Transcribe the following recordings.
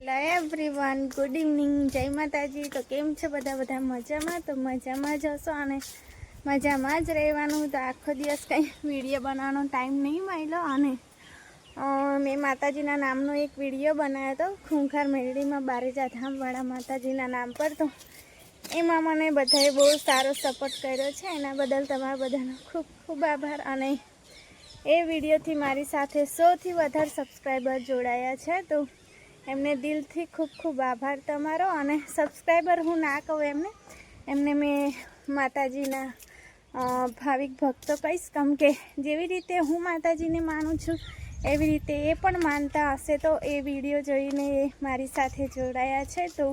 Hello everyone good evening જય માતાજી. તો કેમ છે બધા? બધા મજામાં? તો મજામાં જ હશો અને મજામાં જ રહેવાનું. તો આખો દિવસ કંઈ વીડિયો બનાવવાનો ટાઈમ નહીં મળ્યો અને મેં માતાજીના નામનો એક વીડિયો બનાવ્યો હતો, ખૂંખાર મેરડીમાં બારેજા ધામવાળા માતાજીના નામ પર. તો એમાં મને બધાએ બહુ સારો સપોર્ટ કર્યો છે. એના બદલ તમારા બધાનો ખૂબ ખૂબ આભાર. અને એ વિડીયોથી મારી સાથે સૌથી વધારે સબસ્ક્રાઈબર જોડાયા છે. તો એમને દિલથી ખૂબ ખૂબ આભાર તમારો અને સબસ્ક્રાઈબર હું ના કહું એમને. એમને મેં માતાજીના ભાવિક ભક્તો કહીશ કેમ કે જેવી રીતે હું માતાજીને માનું છું, એવી રીતે એ પણ માનતા હશે. તો એ વીડિયો જોઈને એ મારી સાથે જોડાયા છે. તો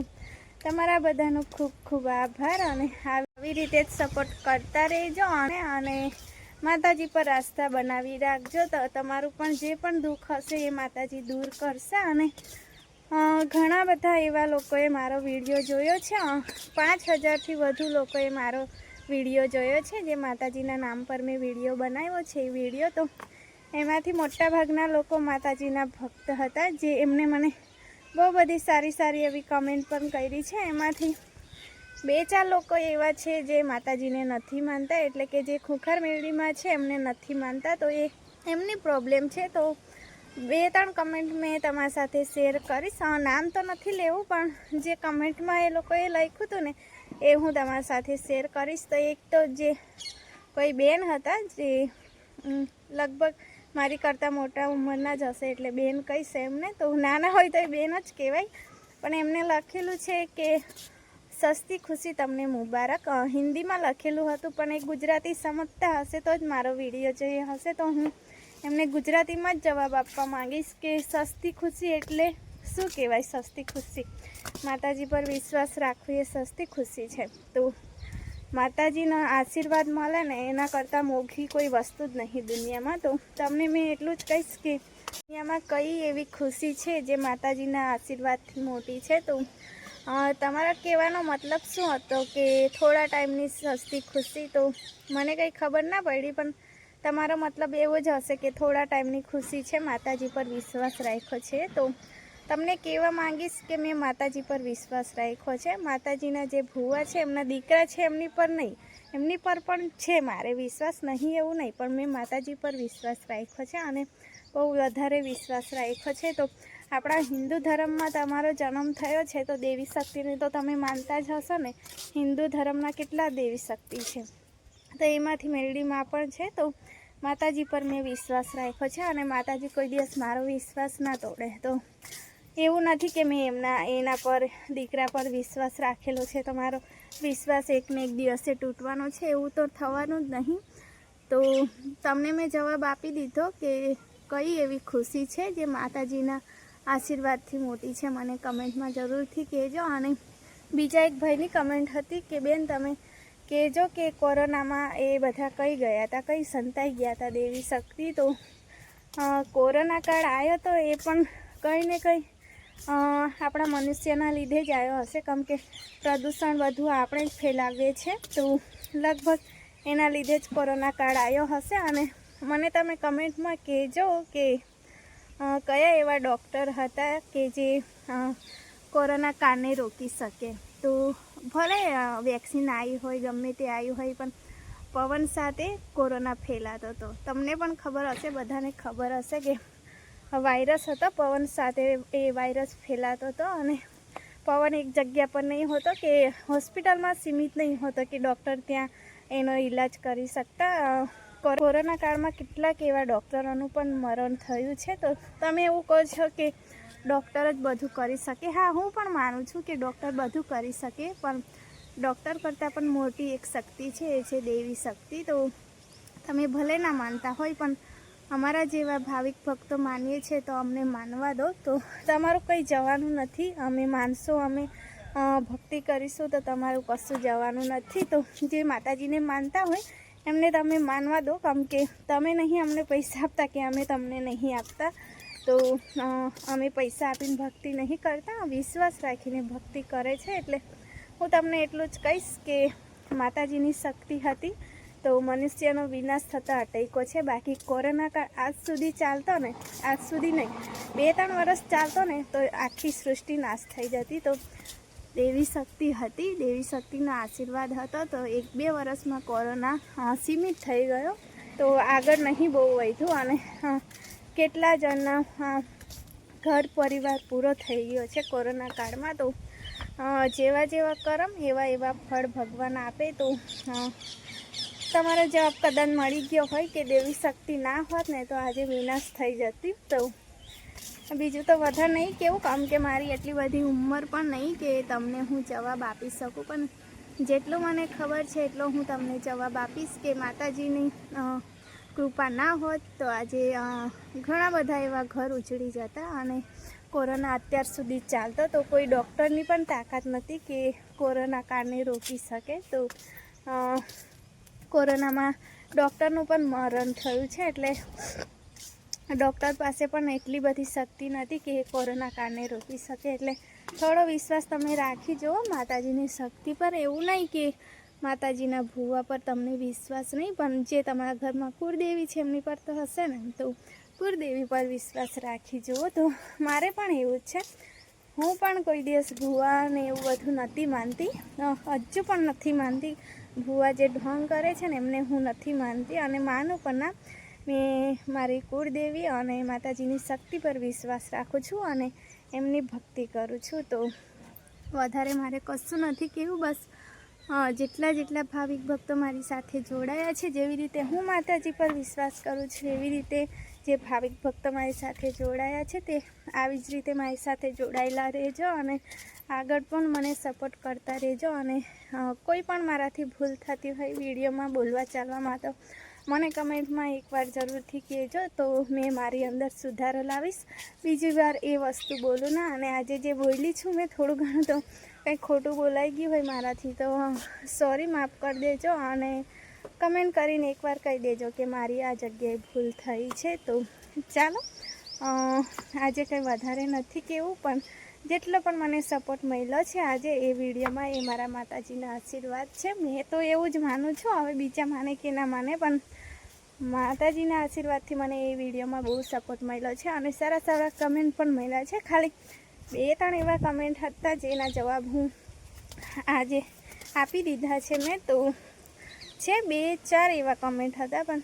તમારા બધાનો ખૂબ ખૂબ આભાર અને આવી રીતે જ સપોર્ટ કરતા રહેજો અને અને માતાજી પર આસ્થા બનાવી રાખજો. તો તમારું પણ જે પણ દુઃખ હશે એ માતાજી દૂર કરશે અને ઘણા બધા એવા લોકોએ મારો વીડિયો જોયો છે. પાંચ હજારથી વધુ લોકોએ મારો વીડિયો જોયો છે. જે માતાજીના નામ પર મેં વીડિયો બનાવ્યો છે એ વીડિયો. તો એમાંથી મોટાભાગના લોકો માતાજીના ભક્ત હતા, જે એમને મને બહુ બધી સારી સારી એવી કમેન્ટ પણ કરી છે. એમાંથી બે ચાર લોકો એવા છે જે માતાજીને નથી માનતા, એટલે કે જે ખુખર મેળીમાં છે એમને નથી માનતા. તો એ એમની પ્રોબ્લેમ છે. તો બે ત્રણ કમેન્ટ મેં તમારા સાથે શેર કરીશ નામ તો નથી લેવું, પણ જે કમેન્ટમાં એ લોકોએ લખ્યું હતું ને, એ હું તમારા સાથે શેર કરીશ. તો એક તો જે કોઈ બેન હતા, જે લગભગ મારી કરતાં મોટા ઉંમરના જ હશે, એટલે બેન કહીશ એમને. તો નાના હોય તો એ બેન જ કહેવાય. પણ એમને લખેલું છે કે, સસ્તી ખુશી તમને મુબારક. હિન્દીમાં લખેલું હતું, પણ એ ગુજરાતી સમજતા હશે તો જ મારો વીડિયો જોઈએ હશે તો હું એમને ગુજરાતીમાં જ જવાબ આપવા માંગીશ કે સસ્તી ખુશી એટલે શું કહેવાય સસ્તી ખુશી? માતાજી પર વિશ્વાસ રાખવો એ સસ્તી ખુશી છે. તો માતાજીના આશીર્વાદ મળે ને એના કરતાં મોઘી કોઈ વસ્તુ જ નહીં દુનિયામાં. તો તમને મેં એટલું જ કહીશ કે દુનિયામાં કઈ એવી ખુશી છે જે માતાજીના આશીર્વાદથી મોટી છે? તો તમારા કહેવાનો મતલબ શું હતો કે થોડા ટાઈમની સસ્તી ખુશી? તો મને કંઈ ખબર ના પડી, પણ તમારો મતલબ એવો જ હશે કે થોડા ટાઈમની ખુશી છે, માતાજી પર વિશ્વાસ રાખ્યો છે. તો તમને કહેવા માંગીશ કે મેં માતાજી પર વિશ્વાસ રાખ્યો છે. માતાજીના જે ભૂવા છે, એમના દીકરા છે, એમની પર નહીં. એમની પર પણ છે, મારે વિશ્વાસ નહીં, એવું નહીં. પણ મેં માતાજી પર વિશ્વાસ રાખ્યો છે અને બહુ વધારે વિશ્વાસ રાખ્યો છે. તો આપણા હિન્દુ ધર્મમાં તમારો જન્મ થયો છે, તો દેવી શક્તિને તો તમે માનતા જ હશો ને. હિન્દુ ધર્મના કેટલા દેવી શક્તિ છે. તો એમાંથી મેરડીમાં પણ છે. તો માતાજી પર મેં વિશ્વાસ રાખ્યો છે અને માતાજી કોઈ દિવસ મારો વિશ્વાસ ના તોડે. તો એવું નથી કે મેં એમના, એના પર, દીકરા પર વિશ્વાસ રાખેલો છે. તો મારો વિશ્વાસ એકને એક દિવસે તૂટવાનો છે. એવું તો થવાનું જ નહીં. તો તમને મેં જવાબ આપી દીધો કે કઈ એવી ખુશી છે જે માતાજીના આશીર્વાદથી મોટી છે. મને કમેન્ટમાં જરૂરથી કહેજો. અને બીજા એક ભાઈની કમેન્ટ હતી કે, બેન, તમે કહેજો કે કોરોનામાં એ બધા કઈ ગયા હતા કઈ સંતાઈ ગયા હતા દેવી શક્તિ તો કોરોના કાળ આવ્યો તો એ પણ કંઈ ને કંઈ આપણા મનુષ્યના લીધે જ આવ્યો હશે. કેમ કે પ્રદૂષણ બધું આપણે જ ફેલાવીએ છીએ તો લગભગ એના લીધે જ કોરોના કાળ આવ્યો હશે. અને મને તમે કમેન્ટમાં કહેજો કે કયા એવા ડૉક્ટર હતા કે જે કોરોના કાળને રોકી શકે. તો ભલે વેક્સિન આવી હોય, ગમે તે આવી હોય, પણ પવન સાથે કોરોના ફેલાતો હતો તમને પણ ખબર હશે, બધાને ખબર હશે કે વાયરસ હતો, પવન સાથે એ વાયરસ ફેલાતો હતો અને પવન એક જગ્યા પર નહીં હોતો કે હોસ્પિટલમાં સીમિત નહીં હોતો કે ડૉક્ટર ત્યાં એનો ઈલાજ કરી શકતા. કોરોના કાળમાં કેટલાક એવા ડૉક્ટરોનું પણ મરણ થયું છે. તો તમે એવું કહો છો કે ડૉક્ટર જ બધું કરી શકે. હા, હું પણ માનું છું કે ડૉક્ટર બધું કરી શકે, પણ ડૉક્ટર કરતાં પણ મોટી એક શક્તિ છે, એ છે દેવી શક્તિ. તો તમે ભલે ના માનતા હોય, પણ અમારા જેવા ભાવિક ભક્તો માનીએ છીએ તો અમને માનવા દો. તો તમારું કંઈ જવાનું નથી. અમે માનશો, અમે ભક્તિ કરીશું તો તમારું કશું જવાનું નથી. તો જે માતાજીને માનતા હોય, એમને તમે માનવા દો. કેમ કે તમે નહીં અમને પૈસા આપતા કે અમે તમને નહીં આપતા. તો અમે પૈસા આપીને ભક્તિ નહીં કરતા, વિશ્વાસ રાખીને ભક્તિ કરે છે એટલે હું તમને એટલું જ કહીશ કે માતાજીની શક્તિ હતી તો મનુષ્યનો વિનાશ થતો અટક્યો છે. બાકી કોરોના કાળ આજ સુધી ચાલતો ને, આજ સુધી નહીં બે ત્રણ વર્ષ ચાલતો ને, તો આખી સૃષ્ટિ નાશ થઈ જતી. તો દેવી શક્તિ હતી, દેવી શક્તિનો આશીર્વાદ હતો. તો એક બે વર્ષમાં કોરોના સીમિત થઈ ગયો. તો આગળ નહીં બહુ વધ્યું અને કેટલા જણના ઘર પરિવાર પૂરો થઈ ગયો છે કોરોના કાળમાં તો જેવા જેવા કરમ, એવા એવા ફળ ભગવાન આપે તો તમારો જવાબ કદાચ મળી ગયો હોય કે દેવી શક્તિ ના હોત ને તો આજે વિનાશ થઈ જતી. તો બીજું તો વધારે નહીં કેવું, કામ કે મારી એટલી બધી ઉંમર પણ નહીં કે તમને હું જવાબ આપી શકું. પણ જેટલું મને ખબર છે એટલો હું તમને જવાબ આપીશ કે માતાજીની કૃપા ના હોત તો આજે ઘણા બધા એવા ઘર ઉજળી જતા અને કોરોના અત્યાર સુધી ચાલતો તો કોઈ ડૉક્ટરની પણ તાકાત નથી કે કોરોના કાળને રોકી શકે. તો કોરોનામાં ડૉક્ટરનું પણ મરણ થયું છે એટલે ડૉક્ટર પાસે પણ એટલી બધી શક્તિ નથી કે એ કોરોના કાળને રોકી શકે. એટલે થોડો વિશ્વાસ તમે રાખી જુઓ, માતાજીની શક્તિ પર. એવું નહીં કે માતાજીના ભૂવા પર તમને વિશ્વાસ નહીં, પણ જે તમારા ઘરમાં કુળદેવી છે, એમની પર તો હશે ને? તો કુળદેવી પર વિશ્વાસ રાખી જુઓ. તો મારે પણ એવું જ છે. હું પણ કોઈ દિવસ ભૂવા ને એવું બધું નથી માનતી. હજુ પણ નથી માનતી. ભૂવા જે ઢોંગ કરે છે ને, એમને હું નથી માનતી. અને માનું પણ ના, મેં મારી કુળદેવી અને માતાજીની શક્તિ પર વિશ્વાસ રાખું છું અને એમની ભક્તિ કરું છું. તો વધારે મારે કશું નથી કેવું બસ જેટલા જેટલા ભાવિક ભક્તો મારી સાથે જોડાયા છે, જેવી રીતે હું માતાજી પર વિશ્વાસ કરું છું, એવી રીતે જે ભાવિક ભક્તો મારી સાથે જોડાયા છે, તે આવી જ રીતે મારી સાથે જોડાયેલા રહેજો અને આગળ પણ મને સપોર્ટ કરતા રહેજો અને કોઈ પણ મારાથી ભૂલ થતી હોય, વિડીયોમાં બોલવા, ચાલવામાં, તો મને કમેન્ટમાં એકવાર જરૂરથી કહેજો, તો મેં મારી અંદર સુધારો લાવીશ. બીજી વાર એ વસ્તુ બોલું ના, અને આજે જે બોલી છું, મેં થોડું ઘણું તો કંઈ ખોટું બોલાઈ ગયું હોય મારાથી તો સોરી માફ કરી દેજો અને કમેન્ટ કરીને એકવાર કહી દેજો કે મારી આ જગ્યાએ ભૂલ થઈ છે તો ચાલો આજે કંઈ વધારે નથી કેવું પણ જેટલો પણ મને સપોર્ટ મળ્યો છે આજે એ વિડીયોમાં એ મારા માતાજીના આશીર્વાદ છે. મેં તો એવું જ માનું છું, હવે બીજા માને કે ના માને, પણ માતાજીના આશીર્વાદથી મને એ વિડીયોમાં બહુ સપોર્ટ મળ્યો છે અને સારા સારા કમેન્ટ પણ મળ્યા છે. ખાલી બે ત્રણ એવા કમેન્ટ હતા જેના જવાબ હું આજે આપી દીધા છે મેં. તો છે બે ચાર એવા કમેન્ટ હતા, પણ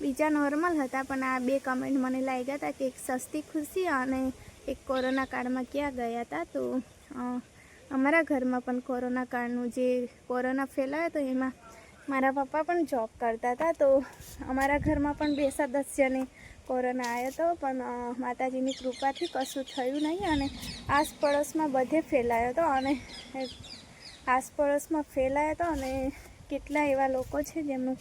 બીજા નોર્મલ હતા, પણ આ બે કમેન્ટ મને લાગ્યા હતા કે એક સસ્તી ખુશી અને એક કોરોના કાળમાં ક્યાં ગયા હતા. તો અમારા ઘરમાં પણ કોરોના કાળનું જે કોરોના ફેલાયો હતો એમાં મારા પપ્પા પણ જોબ કરતા હતા. તો અમારા ઘરમાં પણ બે સદસ્યને કોરોના આવ્યો હતો, પણ માતાજીની કૃપાથી કશું થયું નહીં અને આસપડોશમાં બધે ફેલાયો હતો અને આસપડોશમાં ફેલાયો હતો અને કેટલા એવા લોકો છે જેમનું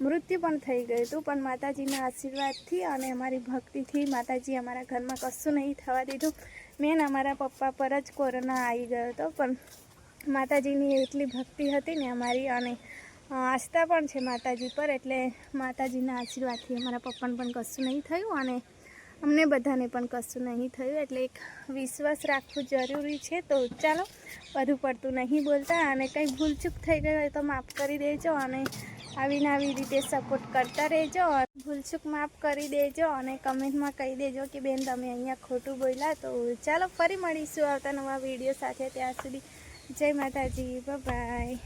મૃત્યુ પણ થઈ ગયું હતું. પણ માતાજીના આશીર્વાદથી અને અમારી ભક્તિથી માતાજી અમારા ઘરમાં કશું નહીં થવા દીધું. મેન અમારા પપ્પા પર જ કોરોના આવી ગયો હતો, પણ માતાજીની એટલી ભક્તિ હતી ને અમારી અને આસ્થા પણ છે માતાજી પર, એટલે માતાજીના આશીર્વાદથી અમારા પપ્પાને પણ કશું નહીં થયું અને અમને બધાને પણ કશું નહીં થયું, એટલે એક વિશ્વાસ રાખવું જરૂરી છે. તો ચાલો, વધુ પડતું નહીં બોલતા અને કંઈ ભૂલચૂક થઈ ગઈ હોય તો માફ કરી દેજો અને આવીને આવી રીતે સપોર્ટ કરતા રહેજો. ભૂલચૂક માફ કરી દેજો અને કમેન્ટમાં કહી દેજો કે, બેન, તમે અહીંયા ખોટું બોલ્યા. તો ચાલો, ફરી મળીશું આવતા નવા વીડિયો સાથે. ત્યાં સુધી જય માતાજી બાય